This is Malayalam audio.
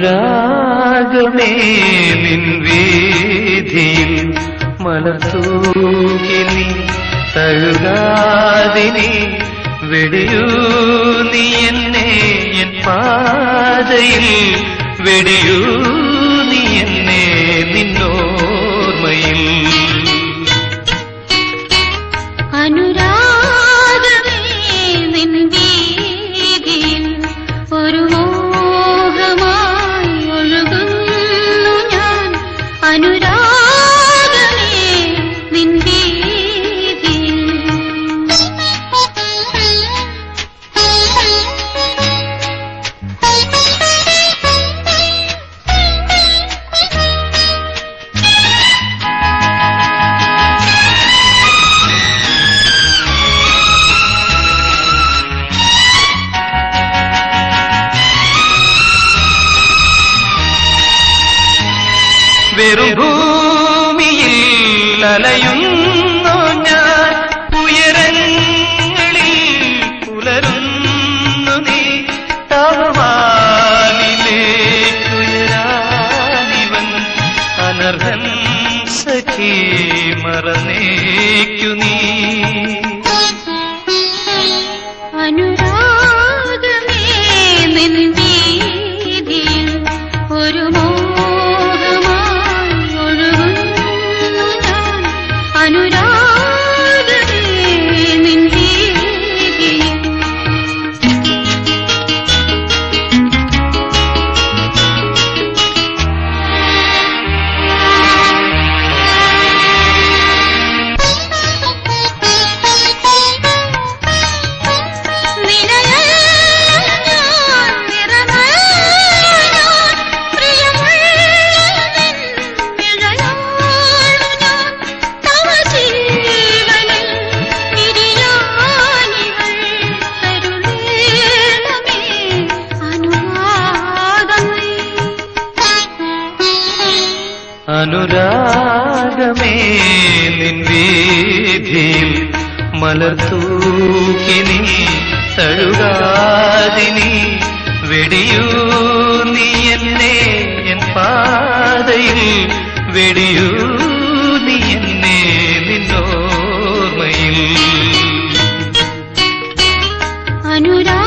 അനുരാഗമേ നിൻ വീതിയിൽ മലത്തൂകിനി തഴുകാതിനി വെടിയൂ നീ എന്നെ എൻ പാതയിൽ വെടിയൂ വെറും ഭൂമിയിൽ അലയുന്നു ഞാൻ. ഉയരങ്ങളിൽ പുലരുന്നു നീ. താവാനിലേക്കുയരാനിവൻ അനർഹൻ സഖി മറന്നേക്കു നീ. അനുരാഗമേ അനുരാഗമേ നിൻ മലർത്തൂക്കിനി തഴുകാതിനി വെടിയൂ നീ എന്നെ എൻ പാതയിൽ വെടിയൂ നീ എന്നെ നിന്നോർമ്മയിൽ അനുരാ